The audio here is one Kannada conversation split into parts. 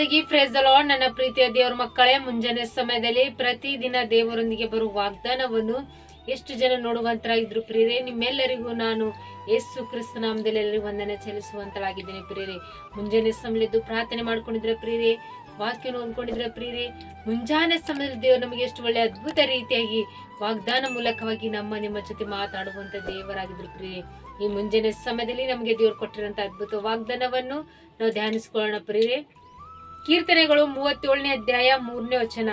ಎಲ್ಲರಿಗೂ ಲಾರ್ಡ್ ನನ್ನ ಪ್ರೀತಿಯ ದೇವರ ಮಕ್ಕಳೇ, ಮುಂಜಾನೆ ಸಮಯದಲ್ಲಿ ಪ್ರತಿದಿನ ದೇವರೊಂದಿಗೆ ಬರುವ ವಾಗ್ದಾನವನ್ನು ಎಷ್ಟು ಜನ ನೋಡುವಂತರಾಗಿದ್ರು ಪ್ರಿಯರೇ, ನಿಮ್ಮೆಲ್ಲರಿಗೂ ನಾನು ಯೇಸು ಕ್ರಿಸ್ತ ನಾಮದಲ್ಲಿ ಎಲ್ಲರಿಗೂ ವಂದನೆ ಚಲಿಸುವಂತರಾಗಿದ್ದೇನೆ ಪ್ರಿಯರೇ. ಮುಂಜಾನೆ ಸಮಯದ್ದು ಪ್ರಾರ್ಥನೆ ಮಾಡ್ಕೊಂಡಿದ್ರೆ ಪ್ರಿಯರೇ ವಾಕ್ಯ ಓದ್ಕೊಂಡಿದ್ರೆ ಪ್ರಿಯರೇ, ಮುಂಜಾನೆ ಸಮಯದಲ್ಲಿ ದೇವರು ನಮಗೆ ಎಷ್ಟು ಒಳ್ಳೆ ಅದ್ಭುತ ರೀತಿಯಾಗಿ ವಾಗ್ದಾನ ಮೂಲಕವಾಗಿ ನಮ್ಮ, ನಿಮ್ಮ ಜೊತೆ ಮಾತಾಡುವಂತ ದೇವರಾಗಿದ್ರು ಪ್ರಿಯರೇ. ಈ ಮುಂಜಾನೆ ಸಮಯದಲ್ಲಿ ನಮಗೆ ದೇವರು ಕೊಟ್ಟಿರುವಂತ ಅದ್ಭುತ ವಾಗ್ದಾನವನ್ನು ನಾವು ಧ್ಯಾನಿಸ್ಕೊಳ್ಳೋಣ ಪ್ರಿಯರೇ. ಕೀರ್ತನೆಗಳು ಮೂವತ್ತೇಳನೇ ಅಧ್ಯಾಯ ಮೂರನೇ ವಚನ.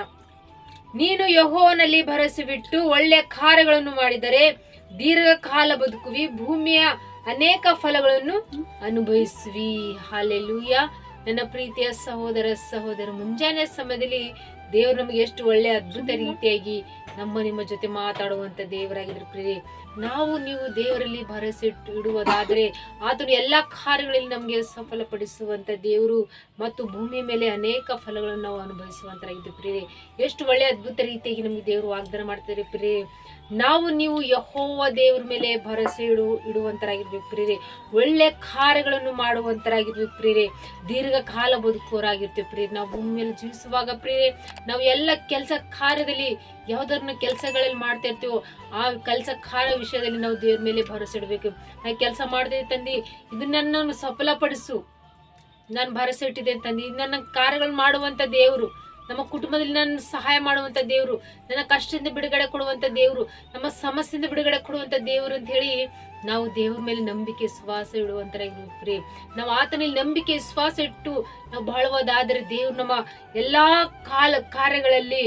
ನೀನು ಯಹೋವನಲ್ಲಿ ಭರವಸೆ ಬಿಟ್ಟು ಒಳ್ಳೆಯ ಕಾರ್ಯಗಳನ್ನು ಮಾಡಿದರೆ ದೀರ್ಘಕಾಲ ಬದುಕುವಿ, ಭೂಮಿಯ ಅನೇಕ ಫಲಗಳನ್ನು ಅನುಭವಿಸುವಿ. ಹಾಲೆಲೂಯ. ನನ್ನ ಪ್ರೀತಿಯ ಸಹೋದರ ಸಹೋದರ ಮುಂಜಾನೆ ಸಮಯದಲ್ಲಿ ದೇವರು ನಮಗೆ ಎಷ್ಟು ಒಳ್ಳೆ ಅದ್ಭುತ ರೀತಿಯಾಗಿ ನಮ್ಮ ನಿಮ್ಮ ಜೊತೆ ಮಾತಾಡುವಂತ ದೇವರಾಗಿದ್ರು ಪ್ರಿಯರೇ. ನಾವು ನೀವು ದೇವರಲ್ಲಿ ಭರವಸೆ ಇಡುವುದಾದರೆ ಆತನು ಎಲ್ಲ ಕಾರ್ಯಗಳಲ್ಲಿ ನಮಗೆ ಸಫಲಪಡಿಸುವಂತ ದೇವರು ಮತ್ತು ಭೂಮಿಯ ಮೇಲೆ ಅನೇಕ ಫಲಗಳನ್ನು ನಾವು ಅನುಭವಿಸುವಂತರಾಗಿದ್ದು ಪ್ರಿಯರೇ. ಎಷ್ಟು ಒಳ್ಳೆ ಅದ್ಭುತ ರೀತಿಯಾಗಿ ನಮಗೆ ದೇವರು ವಾಗ್ದಾನ ಮಾಡ್ತಾರೆ ಪ್ರಿಯರೇ. ನಾವು ನೀವು ಯಹೋವ ದೇವ್ರ ಮೇಲೆ ಭರವಸೆ ಇಡು ಇಡುವಂತರಾಗಿರ್ಬೇಕು ಪ್ರಿಯರೇ. ಒಳ್ಳೆ ಕಾರ್ಯಗಳನ್ನು ಮಾಡುವಂತರಾಗಿರ್ಬೇಕು ಪ್ರಿಯರೇ. ದೀರ್ಘಕಾಲ ಬದುಕೋರಾಗಿರ್ತೇವೆ ಪ್ರಿಯರೇ. ನಾವು ಭೂಮಿ ಮೇಲೆ ಜೀವಿಸುವಾಗ ಪ್ರಿಯರೇ ನಾವು ಎಲ್ಲ ಕೆಲಸ ಕಾರ್ಯದಲ್ಲಿ ಯಾವ್ದಾರನ್ನ ಕೆಲಸಗಳಲ್ಲಿ ಮಾಡ್ತಾ ಇರ್ತೀವೋ ಆ ಕೆಲಸ ಕಾರ್ಯ ವಿಷಯದಲ್ಲಿ ನಾವು ದೇವ್ರ ಮೇಲೆ ಭರವಸೆ ಇಡಬೇಕು. ನಾ ಕೆಲಸ ಮಾಡಿದೆ ತಂದಿ ಇದನ್ನ ನಾನು ಸಫಲಪಡಿಸು. ನಾನು ಭರವಸೆ ಇಟ್ಟಿದ್ದೆ ಅಂತಂದು ಇದು ನನ್ನ ಕಾರ್ಯಗಳು ಮಾಡುವಂತ ದೇವರು. ನಮ್ಮ ಕುಟುಂಬದಲ್ಲಿ ನನ್ನ ಸಹಾಯ ಮಾಡುವಂತ ದೇವರು, ನನ್ನ ಕಷ್ಟದಿಂದ ಬಿಡುಗಡೆ ಕೊಡುವಂತ ದೇವರು, ನಮ್ಮ ಸಮಸ್ಯೆಯಿಂದ ಬಿಡುಗಡೆ ಕೊಡುವಂತ ದೇವರು ಅಂತ ಹೇಳಿ ನಾವು ದೇವ್ರ ಮೇಲೆ ನಂಬಿಕೆ, ವಿಶ್ವಾಸ ಇಡುವಂತರಾಗಿರ್ಬೇಕ್ರಿ ನಾವು ಆತನಲ್ಲಿ ನಂಬಿಕೆ, ವಿಶ್ವಾಸ ಇಟ್ಟು ನಾವು ಬಾಳುವುದಾದರೆ ದೇವ್ರು ನಮ್ಮ ಎಲ್ಲಾ ಕಾಲ ಕಾರ್ಯಗಳಲ್ಲಿ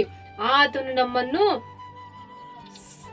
ಆತನು ನಮ್ಮನ್ನು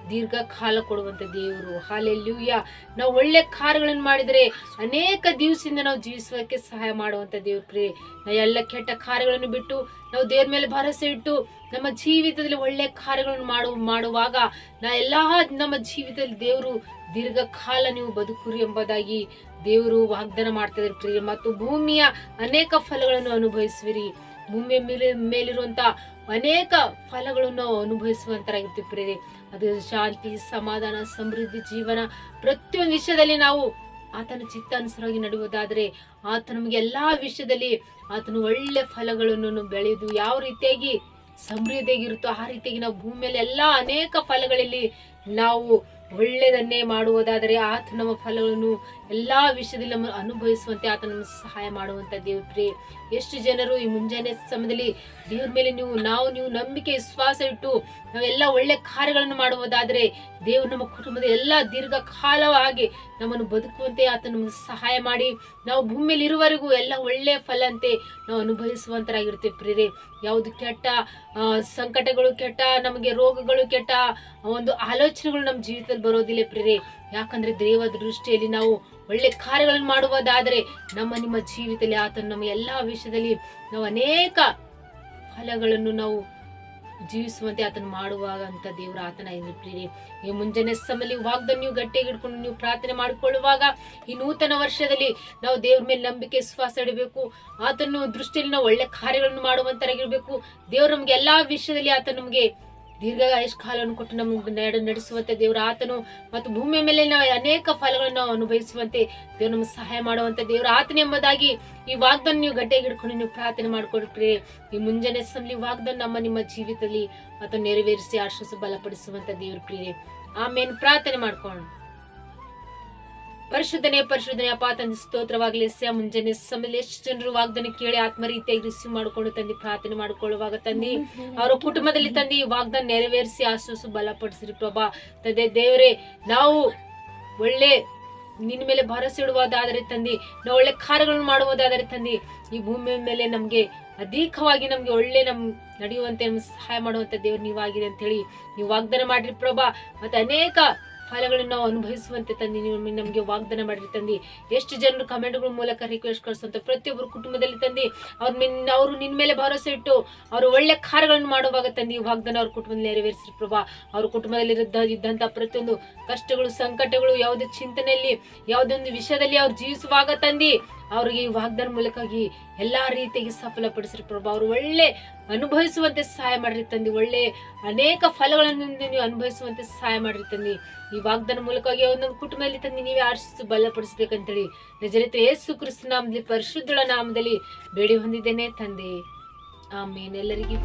ದೀರ್ಘಕಾಲ ಕೊಡುವಂತ ದೇವರು. ಹಾಲೆಲ್ಲೂಯ್ಯ ನಾವು ಒಳ್ಳೆ ಕಾರ್ಯಗಳನ್ನು ಮಾಡಿದರೆ ಅನೇಕ ದಿವಸದಿಂದ ನಾವು ಜೀವಿಸೋಕ್ಕೆ ಸಹಾಯ ಮಾಡುವಂತ ದೇವ್ರ. ಪ್ರೇ ನಾವು ಎಲ್ಲ ಕೆಟ್ಟ ಕಾರ್ಯಗಳನ್ನು ಬಿಟ್ಟು ನಾವು ದೇವ್ರ ಮೇಲೆ ಭರವಸೆ ಇಟ್ಟು ನಮ್ಮ ಜೀವಿತದಲ್ಲಿ ಒಳ್ಳೆ ಕಾರ್ಯಗಳನ್ನು ಮಾಡು, ಮಾಡುವಾಗ ನಾ ಎಲ್ಲ ನಮ್ಮ ಜೀವಿತದಲ್ಲಿ ದೇವರು ದೀರ್ಘಕಾಲ ನೀವು ಬದುಕುರಿ ಎಂಬುದಾಗಿ ದೇವರು ವಾಗ್ದಾನ ಮಾಡ್ತಾ ಇದ್ದಾರೆ ಪ್ರಿಯ. ಮತ್ತು ಭೂಮಿಯ ಅನೇಕ ಫಲಗಳನ್ನು ಅನುಭವಿಸುವಿರಿ. ಭೂಮಿಯ ಮೇಲೆ ಮೇಲಿರುವಂತ ಅನೇಕ ಫಲಗಳನ್ನು ಅನುಭವಿಸುವಂತರಾಗಿರ್ತೀವಿ ಪ್ರೇರೆ ಅದು ಶಾಂತಿ, ಸಮಾಧಾನ, ಸಮೃದ್ಧಿ, ಜೀವನ. ಪ್ರತಿಯೊಂದು ವಿಷಯದಲ್ಲಿ ನಾವು ಆತನ ಚಿತ್ತಾನುಸಾರವಾಗಿ ನಡೆಯುವುದಾದರೆ ಆತ ನಮಗೆ ಎಲ್ಲಾ ವಿಷಯದಲ್ಲಿ ಆತನು ಒಳ್ಳೆ ಫಲಗಳನ್ನು ಬೆಳೆದು ಯಾವ ರೀತಿಯಾಗಿ ಸಮೃದ್ಧಿಯಾಗಿರುತ್ತೋ ಆ ರೀತಿಯಾಗಿ ನಾವು ಭೂಮಿಯಲ್ಲಿ ಎಲ್ಲಾ ಅನೇಕ ಫಲಗಳಲ್ಲಿ ನಾವು ಒಳ್ಳೆಯದನ್ನೇ ಮಾಡುವುದಾದರೆ ಆತ ನಮ್ಮ ಫಲಗಳನ್ನು ಎಲ್ಲಾ ವಿಷಯದಲ್ಲಿ ನಮ್ಮನ್ನು ಅನುಭವಿಸುವಂತೆ ಆತ ನಮ್ಮ ಸಹಾಯ ಮಾಡುವಂತ ದೇವ್ರಿ ಎಷ್ಟು ಜನರು ಈ ಮುಂಜಾನೆ ಸಮಯದಲ್ಲಿ ದೇವ್ರ ಮೇಲೆ ನೀವು, ನಾವು ನೀವು ನಂಬಿಕೆ, ವಿಶ್ವಾಸ ಇಟ್ಟು ನಾವೆಲ್ಲ ಒಳ್ಳೆ ಕಾರ್ಯಗಳನ್ನು ಮಾಡುವುದಾದರೆ ದೇವ್ರು ನಮ್ಮ ಕುಟುಂಬದ ಎಲ್ಲ ದೀರ್ಘಕಾಲವಾಗಿ ನಮ್ಮನ್ನು ಬದುಕುವಂತೆ ಆತ ಸಹಾಯ ಮಾಡಿ, ನಾವು ಭೂಮಿಯಲ್ಲಿ ಇರುವವರೆಗೂ ಎಲ್ಲ ಒಳ್ಳೆ ಫಲ ಅಂತೆ ನಾವು ಅನುಭವಿಸುವಂತರಾಗಿರ್ತೇವೆ ಪ್ರೇರೆ ಯಾವುದು ಕೆಟ್ಟ ಸಂಕಟಗಳು ಕೆಟ್ಟ, ನಮಗೆ ರೋಗಗಳು ಕೆಟ್ಟ ಒಂದು ಆಲೋಚನೆಗಳು ನಮ್ಮ ಜೀವಿತದಲ್ಲಿ ಬರೋದಿಲ್ಲ ಪ್ರೇರೆ ಯಾಕಂದ್ರೆ ದೇವ ದೃಷ್ಟಿಯಲ್ಲಿ ನಾವು ಒಳ್ಳೆ ಕಾರ್ಯಗಳನ್ನು ಮಾಡುವುದಾದರೆ ನಮ್ಮ ನಿಮ್ಮ ಜೀವಿತದಲ್ಲಿ ಆತನು ನಮ್ಮ ಎಲ್ಲಾ ವಿಷಯದಲ್ಲಿ ನಾವು ಅನೇಕ ಫಲಗಳನ್ನು ನಾವು ಜೀವಿಸುವಂತೆ ಆತನು ಮಾಡುವಾಗ ಅಂತ ದೇವರ ಆತನ ಪ್ರೀತಿ ಈ ಮುಂಜಾನೆ ಸಮಯದಲ್ಲಿ ವಾಗ್ದಾನ ನೀವು ಗಟ್ಟಿಯಾಗಿ ಹಿಡ್ಕೊಂಡು ನೀವು ಪ್ರಾರ್ಥನೆ ಮಾಡಿಕೊಳ್ಳುವಾಗ ಈ ನೂತನ ವರ್ಷದಲ್ಲಿ ನಾವು ದೇವ್ರ ಮೇಲೆ ನಂಬಿಕೆ ವಿಶ್ವಾಸ ಇಡಬೇಕು. ಆತನ ದೃಷ್ಟಿಯಲ್ಲಿ ನಾವು ಒಳ್ಳೆ ಕಾರ್ಯಗಳನ್ನು ಮಾಡುವಂತರಾಗಿರ್ಬೇಕು. ದೇವ್ರು ನಮ್ಗೆ ಎಲ್ಲಾ ವಿಷಯದಲ್ಲಿ ಆತ ನಮಗೆ ದೀರ್ಘ ಎಷ್ಟು ಕಾಲವನ್ನು ಕೊಟ್ಟು ನಮಗೆ ನಡೆ ನಡೆಸುವಂತೆ ದೇವರ ಆತನು ಮತ್ತು ಭೂಮಿಯ ಮೇಲೆ ನಾವು ಅನೇಕ ಫಲಗಳನ್ನು ಅನುಭವಿಸುವಂತೆ ದೇವ್ರು ನಮಗೆ ಸಹಾಯ ಮಾಡುವಂತೆ ದೇವರ ಆತನ ಎಂಬುದಾಗಿ ಈ ವಾಗ್ದಾನ ನೀವು ಗಟ್ಟೆಗೆ ಹಿಡ್ಕೊಂಡು ನೀವು ಪ್ರಾರ್ಥನೆ ಮಾಡ್ಕೊಡ್ರಿ ಈ ಮುಂಜಾನೆ ಸಮಲಿ ವಾಗ್ದಾನ ನಮ್ಮ ನಿಮ್ಮ ಜೀವಿತದಲ್ಲಿ ಮತ್ತು ನೆರವೇರಿಸಿ ಆಶ್ವಾಸ ಬಲಪಡಿಸುವಂತ ದೇವ್ರ ಪ್ರಿಯೆ ಆಮೇಲೆ ಪ್ರಾರ್ಥನೆ ಮಾಡ್ಕೊಂಡು ಪರಿಶುದ್ಧನೆ ಪರಿಶುದ್ಧನೆ, ಅಪ್ಪ, ತಂದೆ, ಸ್ತೋತ್ರವಾಗಲಿ ಸ ಮುಂಜಾನೆ ಸಮಯದಲ್ಲಿ ಎಷ್ಟು ಜನರು ವಾಗ್ದಾನ ಕೇಳಿ ಆತ್ಮರೀತಿಯಾಗಿ ರಿಸೀವ್ ಮಾಡಿಕೊಂಡು ತಂದೆ, ಪ್ರಾರ್ಥನೆ ಮಾಡಿಕೊಳ್ಳುವಾಗ ತಂದೆ, ಅವರ ಕುಟುಂಬದಲ್ಲಿ ತಂದೆ, ಈ ವಾಗ್ದಾನ ನೆರವೇರಿಸಿ, ಆಶ್ವಾಸ ಬಲಪಡಿಸ್ರಿ ಪ್ರಭಾ. ತಂದೆ, ದೇವರೇ, ನಾವು ಒಳ್ಳೆ ನಿನ್ನ ಮೇಲೆ ಭರವಸೆ ಇಡುವುದಾದರೆ ತಂದೆ, ನಾವು ಒಳ್ಳೆ ಕಾರ್ಯಗಳನ್ನು ಮಾಡುವುದಾದರೆ ತಂದೆ, ಈ ಭೂಮಿಯ ಮೇಲೆ ನಮ್ಗೆ ಅಧಿಕವಾಗಿ ನಮ್ಗೆ ಒಳ್ಳೆ ನಮ್ ನಡೆಯುವಂತೆ ನಮ್ಗೆ ಸಹಾಯ ಮಾಡುವಂತ ದೇವ್ರು ನೀವಾಗಿದೆ ಅಂತ ಹೇಳಿ ನೀವು ವಾಗ್ದಾನ ಮಾಡ್ರಿ ಪ್ರಭಾ. ಮತ್ತೆ ಅನೇಕ ಫಲಗಳನ್ನು ನಾವು ಅನುಭವಿಸುವಂತೆ ತಂದಿ, ನೀವು ನಮಗೆ ವಾಗ್ದಾನ ಮಾಡಿರಿ ತಂದೆ. ಎಷ್ಟು ಜನರು ಕಮೆಂಟ್ಗಳ ಮೂಲಕ ರಿಕ್ವೆಸ್ಟ್ ಕಳಿಸುವಂಥ ಪ್ರತಿಯೊಬ್ಬರು ಕುಟುಂಬದಲ್ಲಿ ತಂದೆ, ಅವ್ರ ನಿನ್ನ ಅವರು ನಿನ್ನ ಮೇಲೆ ಭರವಸೆ ಇಟ್ಟು ಅವರು ಒಳ್ಳೆ ಕಾರ್ಯಗಳನ್ನು ಮಾಡುವಾಗ ತಂದಿ ವಾಗ್ದಾನ ಅವ್ರ ಕುಟುಂಬದಲ್ಲಿ ನೆರವೇರಿಸಿರಿ ಪ್ರಭಾ. ಅವ್ರ ಕುಟುಂಬದಲ್ಲಿ ಇದ್ದಂಥ ಪ್ರತಿಯೊಂದು ಕಷ್ಟಗಳು, ಸಂಕಟಗಳು, ಯಾವುದೇ ಚಿಂತನೆಯಲ್ಲಿ, ಯಾವುದೊಂದು ವಿಷಯದಲ್ಲಿ ಅವ್ರು ಜೀವಿಸುವಾಗ ತಂದಿ ಅವ್ರಿಗೆ ಈ ವಾಗ್ದಾನ ಮೂಲಕವಾಗಿ ಎಲ್ಲಾ ರೀತಿಯಾಗಿ ಸಫಲಪಡಿಸ್ರಿ ಪ್ರಭು. ಅವರು ಒಳ್ಳೆ ಅನುಭವಿಸುವಂತೆ ಸಹಾಯ ಮಾಡ್ರಿ ತಂದಿ. ಒಳ್ಳೆ ಅನೇಕ ಫಲಗಳನ್ನು ನೀವು ಅನುಭವಿಸುವಂತೆ ಸಹಾಯ ಮಾಡ್ರಿ ತಂದಿ. ಈ ವಾಗ್ದಾನ ಮೂಲಕವಾಗಿ ಒಂದೊಂದು ಕುಟುಂಬದಲ್ಲಿ ತಂದು ನೀವೇ ಆರಿಸಿ ಬಲಪಡಿಸ್ಬೇಕಂತೇಳಿ ನಜರಿತ ಯೇಸು ಕ್ರಿಸ್ತ ನಾಮದಲ್ಲಿ ಪರಿಶುದ್ಧಳ ನಾಮದಲ್ಲಿ ಬೇಡಿ ಹೊಂದಿದ್ದೇನೆ ತಂದೆ. ಆಮೇಲೆ ಎಲ್ಲರಿಗೂ